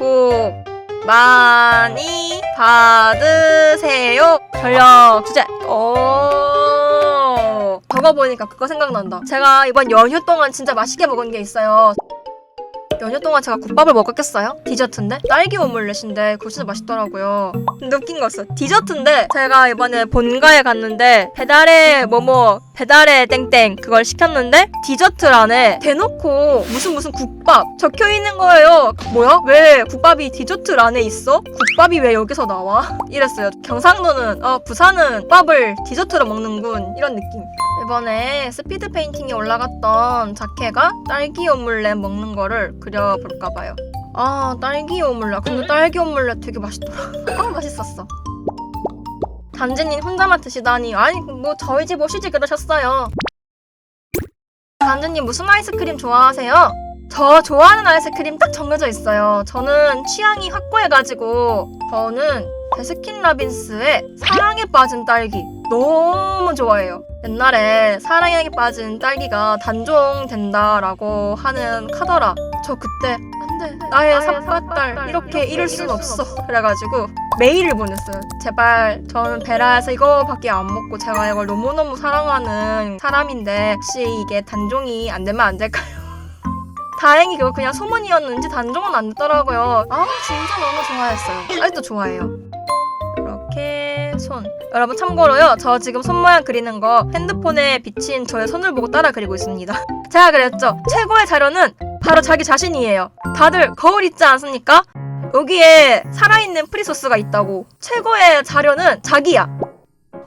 복 많이 받으세요. 전력 주제. 오. 저거 보니까 그거 생각난다. 제가 이번 연휴 동안 진짜 맛있게 먹은 게 있어요. 연휴 동안 제가 국밥을 먹었겠어요? 디저트인데? 딸기 오믈렛인데 그거 진짜 맛있더라고요. 근데 웃긴 거 있어. 디저트인데 제가 이번에 본가에 갔는데 배달의 뭐뭐 배달의 땡땡 그걸 시켰는데 디저트란에 대놓고 무슨 무슨 국밥 적혀 있는 거예요. 뭐야? 왜 국밥이 디저트란에 있어? 국밥이 왜 여기서 나와? 이랬어요. 경상도는 어 부산은 국밥을 디저트로 먹는군 이런 느낌. 이번에 스피드 페인팅에 올라갔던 자켓가 딸기 오믈렛 먹는 거를 그려볼까 봐요. 아 딸기 오믈렛. 근데 딸기 오믈렛 되게 맛있더라. 아 맛있었어. 단지님 혼자만 드시다니 아니 뭐 저희 집 오시지 그러셨어요. 단지님 무슨 아이스크림 좋아하세요? 저 좋아하는 아이스크림 딱 정해져 있어요. 저는 취향이 확고해가지고 저는 베스킨 라빈스의 사랑에 빠진 딸기 너무 좋아해요. 옛날에 사랑에 빠진 딸기가 단종 된다라고 하는 카더라. 저 그때 안돼 나의 삿바딸 이렇게 잃을 순 없어. 그래가지고 메일을 보냈어요. 제발 저는 베라에서 이거밖에 안 먹고 제가 이걸 너무너무 사랑하는 사람인데 혹시 이게 단종이 안 되면 안 될까요? 다행히 그거 그냥 소문이었는지 단종은 안 됐더라고요. 아 진짜 너무 좋아했어요. 아직도 좋아해요. 이렇게 손. 여러분 참고로요. 저 지금 손 모양 그리는 거 핸드폰에 비친 저의 손을 보고 따라 그리고 있습니다. 제가 그랬죠. 최고의 자료는 바로 자기 자신이에요. 다들 거울 있지 않습니까? 여기에 살아있는 프리소스가 있다고. 최고의 자료는 자기야.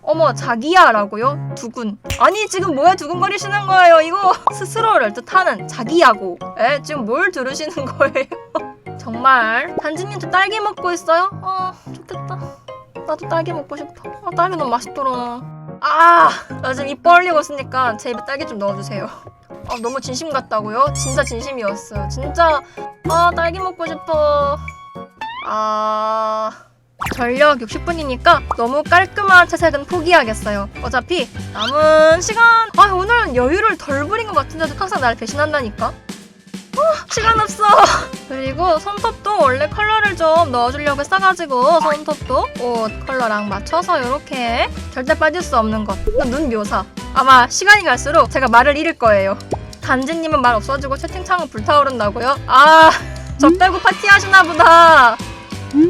어머 자기야라고요? 두근. 아니 지금 뭐에 두근거리시는 거예요? 이거 스스로를 뜻하는 자기야고. 에? 지금 뭘 들으시는 거예요? 정말 단지님도 딸기 먹고 있어요? 어 좋겠다. 나도 딸기 먹고 싶어. 아, 딸기 너무 맛있더라. 아, 나 지금 입 벌리고 있으니까 제 입에 딸기 좀 넣어주세요. 아, 너무 진심 같다고요? 진짜 진심이었어요. 진짜, 아, 딸기 먹고 싶어. 아, 전력 60분이니까 너무 깔끔한 채색은 포기하겠어요. 어차피 남은 시간, 아, 오늘은 여유를 덜 부린 것 같은데도 항상 날 배신한다니까? 시간 없어. 그리고 손톱도 원래 컬러를 좀 넣어주려고 했어가지고 손톱도 옷 컬러랑 맞춰서 이렇게 절대 빠질 수 없는 것. 눈 묘사. 아마 시간이 갈수록 제가 말을 잃을 거예요. 단지님은 말 없어지고 채팅창은 불타오른다고요? 아, 저 빼고 파티하시나 보다.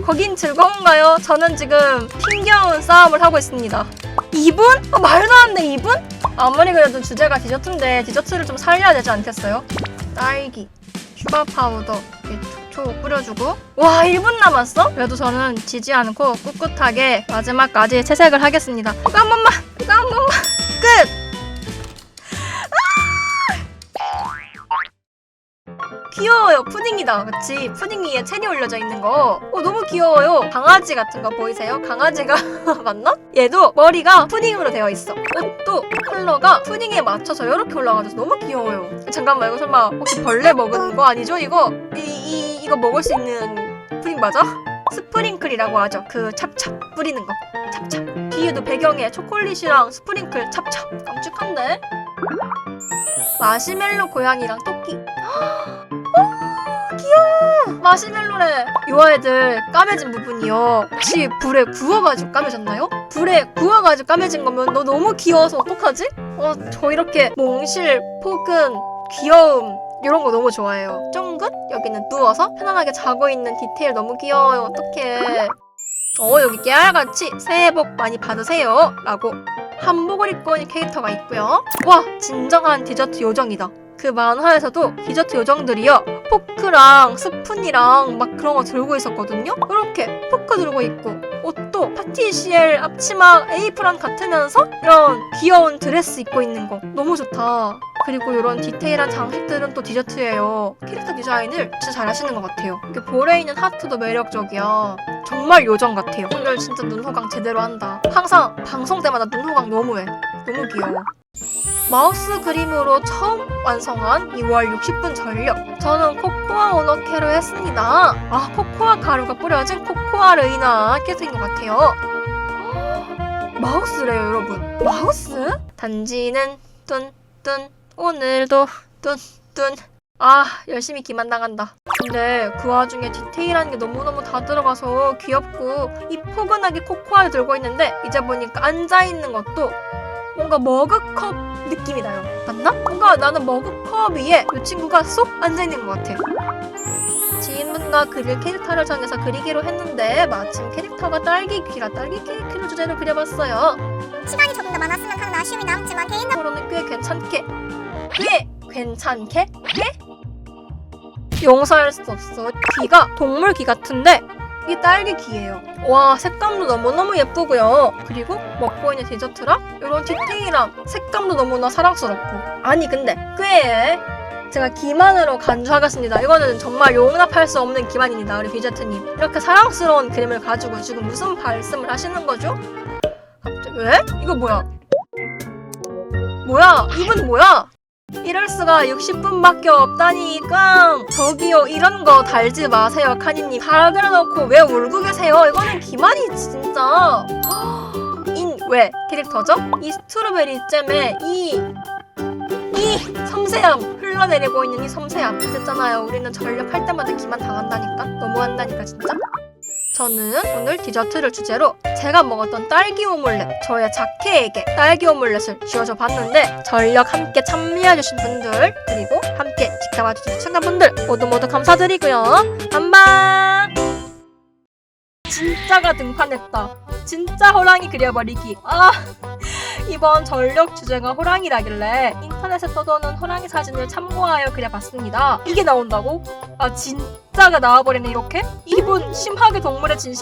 거긴 즐거운가요? 저는 지금 힘겨운 싸움을 하고 있습니다. 2분? 어, 말도 안 돼, 2분? 아무리 그래도 주제가 디저트인데 디저트를 좀 살려야 되지 않겠어요? 딸기, 슈가 파우더 이렇게 촉촉 뿌려주고 와 1분 남았어? 그래도 저는 지지 않고 꿋꿋하게 마지막까지 채색을 하겠습니다 이거 한 번만 한 번만 끝! 아! 귀여워요 푸딩이다 그치 푸딩 위에 체리 올려져 있는 거 어, 너무 귀여워요 강아지 같은 거 보이세요? 강아지가 맞나? 얘도 머리가 푸딩으로 되어 있어 옷도 컬러가 푸딩에 맞춰서 이렇게 올라가서 너만 너무 귀여워요 잠깐만 이거 설마 혹시 벌레 먹은 거 아니죠? 이거 이, 이 이거 먹을 수 있는 푸딩 맞아? 스프링클이라고 하죠 그 찹찹 뿌리는 거 찹찹 뒤에도 배경에 초콜릿이랑 스프링클 찹찹. 깜찍한데? 마시멜로 고양이랑 토끼. 귀여워. 마시멜로래. 요 아이들 까매진 부분이요. 혹시 불에 구워가지고 까매졌나요? 불에 구워가지고 까매진 거면 너 너무 귀여워서 어떡하지? 어 저 이렇게 몽실 포근 귀여움 이런 거 너무 좋아해요. 쫑긋? 여기는 누워서 편안하게 자고 있는 디테일 너무 귀여워요. 어떡해 어 여기 깨알같이 새해 복 많이 받으세요. 라고 한복을 입고 있는 캐릭터가 있고요. 와 진정한 디저트 요정이다. 그 만화에서도 디저트 요정들이요 포크랑 스푼이랑 막 그런 거 들고 있었거든요. 이렇게 포크 들고 있고 옷도 파티시엘 앞치마 에이프런 같으면서 이런 귀여운 드레스 입고 있는 거 너무 좋다. 그리고 이런 디테일한 장식들은 또 디저트예요. 캐릭터 디자인을 진짜 잘 하시는 것 같아요. 이렇게 볼에 있는 하트도 매력적이야. 정말 요정 같아요. 오늘 진짜 눈호강 제대로 한다. 항상 방송 때마다 눈호강 너무해. 너무 귀여워 마우스 그림으로 처음 완성한 2월 60분 전력. 저는 코코아 오너케로 했습니다. 아, 코코아 가루가 뿌려진 코코아 레이나 깨색인 것 같아요. 마우스래요, 여러분. 마우스? 단지는 뚠뚠 오늘도 뚠뚠 아 열심히 기만당한다 근데 그 와중에 디테일한 게 너무너무 다 들어가서 귀엽고 이 포근하게 코코아를 들고 있는데 이제 보니까 앉아있는 것도 뭔가 머그컵 느낌이 나요. 맞나? 뭔가 나는 머그컵 위에 이 친구가 쏙 앉아있는 것 같아. 지인분과 그릴 캐릭터를 정해서 그리기로 했는데 마침 캐릭터가 딸기 귀라 딸기 케이크를 주제로 그려봤어요. 시간이 조금 더 많았으면 하는 아쉬움이 남지만 개인적으로 으로는 꽤 괜찮게 꽤 괜찮게? 꽤 용서할 수 없어. 귀가 동물 귀 같은데 이게 딸기 귀예요. 와 색감도 너무너무 예쁘고요. 그리고 먹고 있는 디저트랑 이런 디테일함 색감도 너무나 사랑스럽고. 아니 근데 꽤 제가 기만으로 간주하겠습니다. 이거는 정말 용납할 수 없는 기만입니다 우리 비제트님. 이렇게 사랑스러운 그림을 가지고 지금 무슨 말씀을 하시는 거죠? 갑자기 왜? 이거 뭐야? 뭐야? 이분 뭐야 이럴 수가 60분밖에 없다니까 저기요 이런 거 달지 마세요 카니님. 다 그려놓고 왜 울고 계세요? 이거는 기만이 진짜. 인 왜? 캐릭터죠? 이 스트로베리 잼에 이 이 섬세함 흘러내리고 있는 이 섬세함. 그랬잖아요. 우리는 전력할 때마다 기만 당한다니까? 너무한다니까 진짜 저는 오늘 디저트를 주제로 제가 먹었던 딸기 오믈렛 저의 자켓에게 딸기 오믈렛을 쥐어줘 봤는데 전력 함께 참여해주신 분들 그리고 함께 지켜봐주신 시청자분들 모두 모두 감사드리고요. 안방 진짜가 등판했다. 진짜 호랑이 그려버리기. 아 이번 전력 주제가 호랑이라길래 인터넷에 떠도는 호랑이 사진을 참고하여 그려봤습니다. 이게 나온다고? 아 진짜 가 나와버리네 이렇게? 이분 심하게 동물의 진심